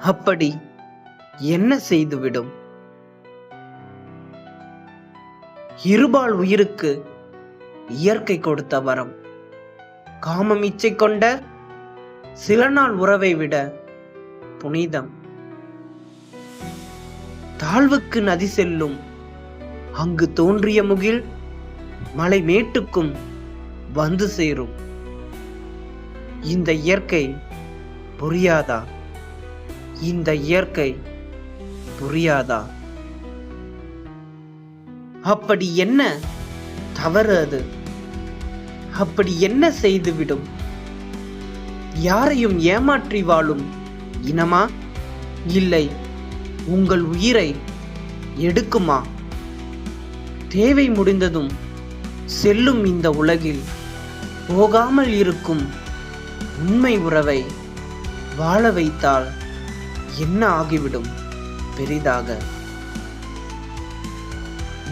அப்படி என்ன செய்துவிடும்? இருபால் உயிருக்கு இயற்கை கொடுத்த வரம். காமம் இச்சை கொண்ட சில நாள் உறவை விட புனிதம். தாழ்வுக்கு நதி செல்லும் அங்கு தோன்றிய முகில் மலை மேட்டுக்கும் வந்து சேரும். இந்த இயற்கை புரியாதா? இந்த இயற்கை புரியாதா? அப்படி என்ன தவறு அது? அப்படி என்ன செய்துவிடும்? யாரையும் ஏமாற்றி வாழும் இனமா? இல்லை உங்கள் உயிரை எடுக்குமா? தேவை முடிந்ததும் செல்லும் இந்த உலகில் போகாமல் இருக்கும் உண்மை உறவை வாழ வைத்தால் என்ன ஆகிவிடும்? பெரிதாக.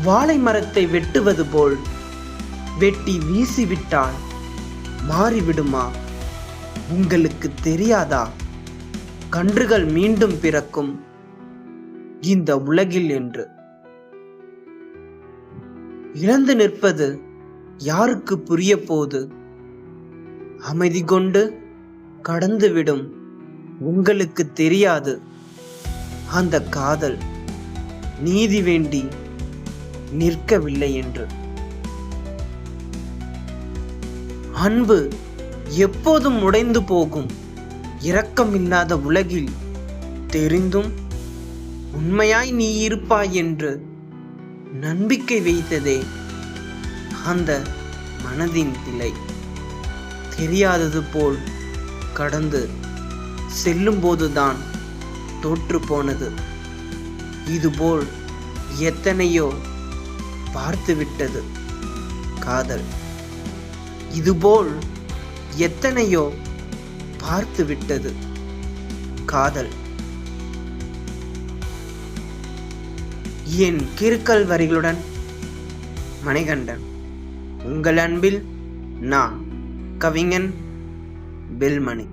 வாழை மரத்தை வெட்டுவது போல் வெட்டி வீசிவிட்டால் மாறிவிடுமா? உங்களுக்கு தெரியாதா? கன்றுகள் மீண்டும் பிறக்கும் இந்த உலகில் என்று. இழந்து நிற்பது யாருக்கு புரிய போது அமைதி கொண்டு கடந்துவிடும் உங்களுக்கு தெரியாது. அந்த காதல் நீதி வேண்டி நிற்கவில்லை என்று. அன்பு எப்போதும் உடைந்து போகும். இரக்கமில்லாத உலகில் தெரிந்தும் உண்மையாய் நீ இருப்பாய் என்று நம்பிக்கை வைத்ததே அந்த மனதின் பிழை தெரியாதது போல் கடந்து செல்லும்போதுதான் தோற்று போனது. இதுபோல் எத்தனையோ பார்த்துவிட்டது காதல். இதுபோல் எத்தனையோ பார்த்துவிட்டது காதல். என் கிறுக்கல் வரிகளுடன் மணிகண்டன் உங்கள் அன்பில் நான் கவிஞன் பெல்மணி.